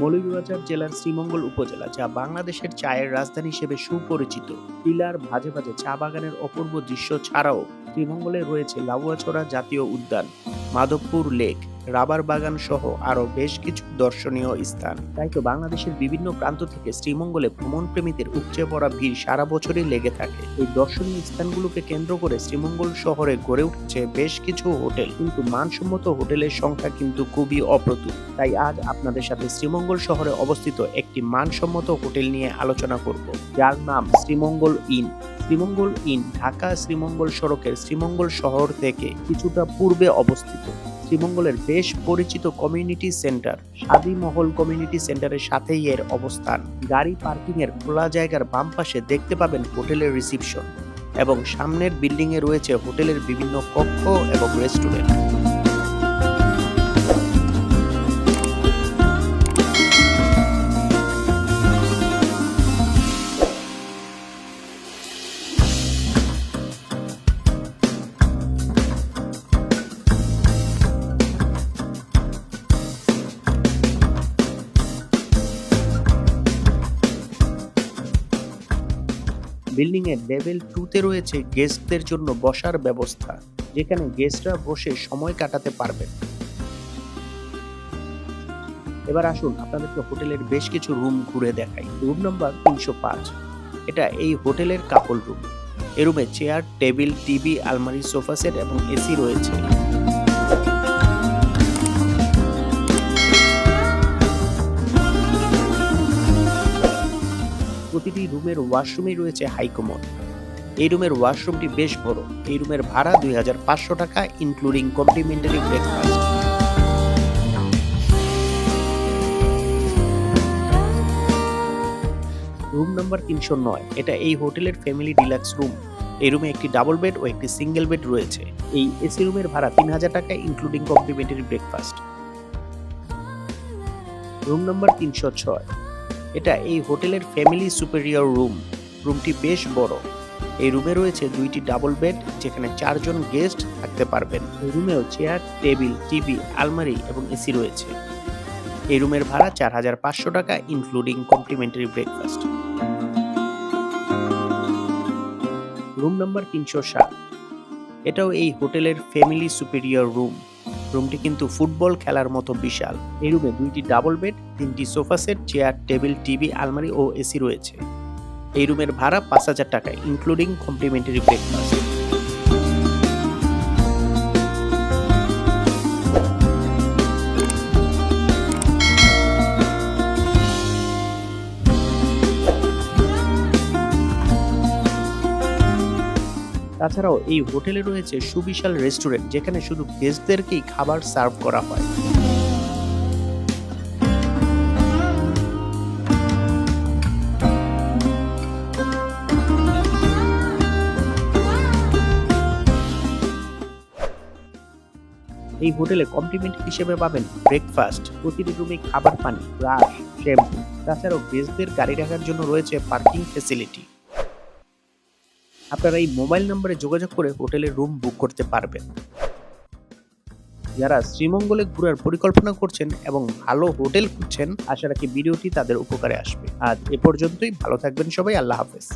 মৌলভীবাজার জেলার শ্রীমঙ্গল উপজেলা, যা বাংলাদেশের চায়ের রাজধানী হিসেবে সুপরিচিত। টিলার ভাজে ভাজে চা বাগানের অপূর্ব দৃশ্য ছাড়াও শ্রীমঙ্গলে রয়েছে লাউয়াছড়া জাতীয় উদ্যান, মাধবপুর লেক। রাবার বাগান সহ আরও বেশ কিছু দর্শনীয় স্থান। তাই তো বাংলাদেশের বিভিন্ন প্রান্ত থেকে শ্রীমঙ্গলে ভ্রমণ প্রেমীদের উপচে পড়া ভিড় সারা বছরই লেগে থাকে। এই দর্শনীয় স্থানগুলোকে কেন্দ্র করে শ্রীমঙ্গল শহরে গড়ে উঠছে বেশ কিছু হোটেল। কিন্তু মানসম্মত হোটেলের সংখ্যা কিন্তু খুবই অপ্রতুল। তাই আজ আপনাদের সাথে শ্রীমঙ্গল শহরে অবস্থিত একটি মানসম্মত হোটেল নিয়ে আলোচনা করব, যার নাম শ্রীমঙ্গল ইন। শ্রীমঙ্গল ইন ঢাকা শ্রীমঙ্গল সড়কের শ্রীমঙ্গল শহর থেকে কিছুটা পূর্বে অবস্থিত। শ্রীমঙ্গলের বেশ পরিচিত কমিউনিটি সেন্টার মহল কমিউনিটি সেন্টারের সাথেই এর অবস্থান। গাড়ি পার্কিং এর খোলা জায়গার বাম পাশে দেখতে পাবেন হোটেলের রিসিপশন এবং সামনের বিল্ডিং এ রয়েছে হোটেলের বিভিন্ন কক্ষ এবং রেস্টুরেন্ট বিল্ডিং এর লেভেল টুতে রয়েছে গেস্টদের জন্য বসার ব্যবস্থা, যেখানে গেস্টরা বসে সময় কাটাতে পারবেন। এবার আসুন আপনাদেরকে হোটেলের বেশ কিছু রুম ঘুরে দেখাই। রুম নাম্বার তিনশো পাঁচ। এটা এই হোটেলের কাপল রুম এ রুমে চেয়ার টেবিল টিভি আলমারি সোফা সেট এবং এসি রয়েছে। রুমের ওয়াশরুমেই রয়েছে হাইকমোড। এই রুমের ওয়াশরুমটি বেশ বড়। এই রুমের ভাড়া দুই হাজার পাঁচশো টাকা including complimentary breakfast room number তিনশো নয়। এটা এই হোটেলের ফ্যামিলি ডিলাক্স রুম। এই রুমে একটি ডাবল বেড ও একটি সিঙ্গেল বেড রয়েছে। এই এসি রুমের ভাড়া তিন হাজার টাকা including complimentary breakfast room number তিনশো ছয়। এটা এই হোটেলের ফ্যামিলি সুপেরিয়র রুম। রুমটি বেশ বড়। এই রুমে রয়েছে দুইটি ডাবল বেড, যেখানে চারজন গেস্ট থাকতে পারবেন। এই রুমেও চেয়ার, টেবিল, টিভি, আলমারি এবং এসি রয়েছে। এই রুমের ভাড়া চার হাজার পাঁচশো টাকা, including complimentary breakfast. Room number তিনশো সাত। এটাও এই হোটেলের ফ্যামিলি সুপেরিয়র রুম। রুমটি কিন্তু ফুটবল খেলার মতো বিশাল। এই রুমে দুইটি ডাবল বেড, তিনটি sofa set, chair, table, TV, আলমারি ও এসি রয়েছে। এই রুমের ভাড়া পাঁচ হাজার টাকা, ইনক্লুডিং কমপ্লিমেন্টারি ব্রেকফাস্ট। তাছাড়াও এই হোটেলে রয়েছে সুবিশাল রেস্টুরেন্ট, যেখানে শুধু গেস্টদেরকেই খাবার সার্ভ করা হয়। এই হোটেলে কমপ্লিমেন্ট হিসেবে পাবেন ব্রেকফাস্ট, প্রতিটি রুমে খাবার পানি, ব্রাশ, শ্যাম্পু। তাছাড়াও গেস্টদের গাড়ি রাখার জন্য রয়েছে পার্কিং ফেসিলিটি আপনারা এই মোবাইল নম্বরে যোগাযোগ করে হোটেলের রুম বুক করতে পারবেন। যারা শ্রীমঙ্গলে ঘুরার পরিকল্পনা করছেন এবং ভালো হোটেল খুঁজছেন, আশা রাখি ভিডিওটি তাদের উপকারে আসবে। আজ এ পর্যন্তই, ভালো থাকবেন সবাই, আল্লাহ হাফেজ।